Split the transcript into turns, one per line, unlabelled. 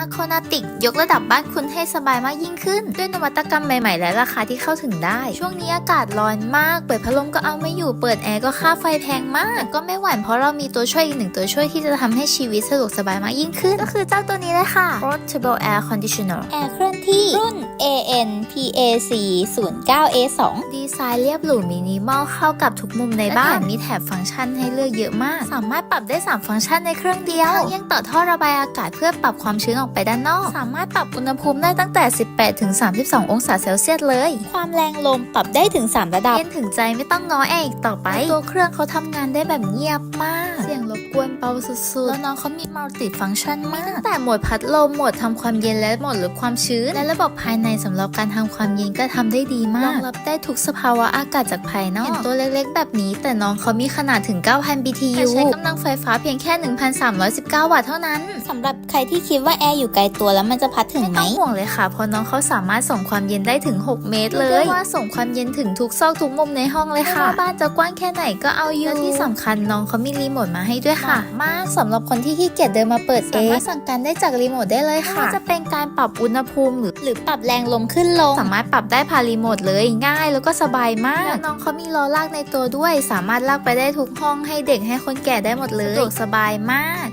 อโคนาติกยกระดับบ้านคุณให้สบายมากยิ่งขึ้น ด้วยนวัตกรรมใหม่ๆ และราคาที่เข้าถึงได้ ช่วงนี้อากาศร้อนมาก เปิดพัดลมก็เอาไม่อยู่เปิดแอร์ก็ค่าไฟแพงมากแต่ก็ไม่หวั่นเพราะเรามีตัวช่วยอีกหนึ่งตัวช่วยที่จะทำให้ชีวิตสะดวกสบายมากยิ่งขึ้น ก็คือเจ้าตัวนี้เลยค่ะ Portable Air Conditioner แอร์เคลื่อนที่รุ่น AN PAC 0 9 A 2 ดีไซน์เรียบหรูมินิมอลเข้ากับทุกมุมในบ้านมีแถบฟังก์ชันให้เลือกเยอะมาก สามารถปรับได้ 3 ฟังก์ชันในเครื่องเดียวยังต่อท่อระบายอากาศเพื่อปรับความชื้นออกไปด้านนอก สามารถปรับอุณหภูมิได้ตั้งแต่ 18 ถึง 32 องศาเซลเซียสเลย ความแรงลมปรับได้ถึง 3 ระดับเย็นถึงใจไม่ต้องง้อแอร์อีกต่อไป ตัวเครื่องเขาทำงานได้แบบเงียบมาก เสียงรบกวนเบาสุดๆ แล้วน้องเขามีมัลติฟังก์ชันมากตั้งแต่โหมดพัดลม โหมดทำความเย็นและโหมดลดความชื้น และระบบภายในสำหรับการทำความเย็นก็ทำได้ดีมากรองรับได้ทุกสภาวะอากาศจากภายนอกเห็นตัวเล็กๆ แบบนี้ แต่น้องเขามีขนาดถึง 9,000 BTU แต่ใช้กำลังไฟฟ้าเพียงแค่ 1,319 วัตต์เท่านั้นสำหรับใครที่คิดว่าแอร์อยู่ไกลตัวแล้วมันจะพัดถึงไหมไม่ต้องห่วงเลยค่ะเพราะน้องเขาสามารถส่งความเย็นได้ถึง 6 เมตรเลยเรียกว่าส่งความเย็นถึงทุกซอกทุกมุมในห้องเลยค่ะไม่ว่าบ้านจะกว้างแค่ไหนก็เอาอยู่และที่สำคัญน้องเขามีรีโมทมาให้ด้วยค่ะ มากสำหรับคนที่ขี้เกียจเดินมาเปิดเองสามารถสั่งการได้จากรีโมทได้เลยค่ะไม่ว่าจะเป็นการปรับอุณหภูมิหรือหรือปรับแรงลมขึ้นลง สามารถปรับได้ผ่านรีโมทเลยง่ายแล้วก็สบายมากแล้วน้องเขามีล้อลากในตัวด้วย สามารถลากไปได้ทุกห้องให้เด็กให้คนแก่ได้หมดเลยสะดวกสบายมาก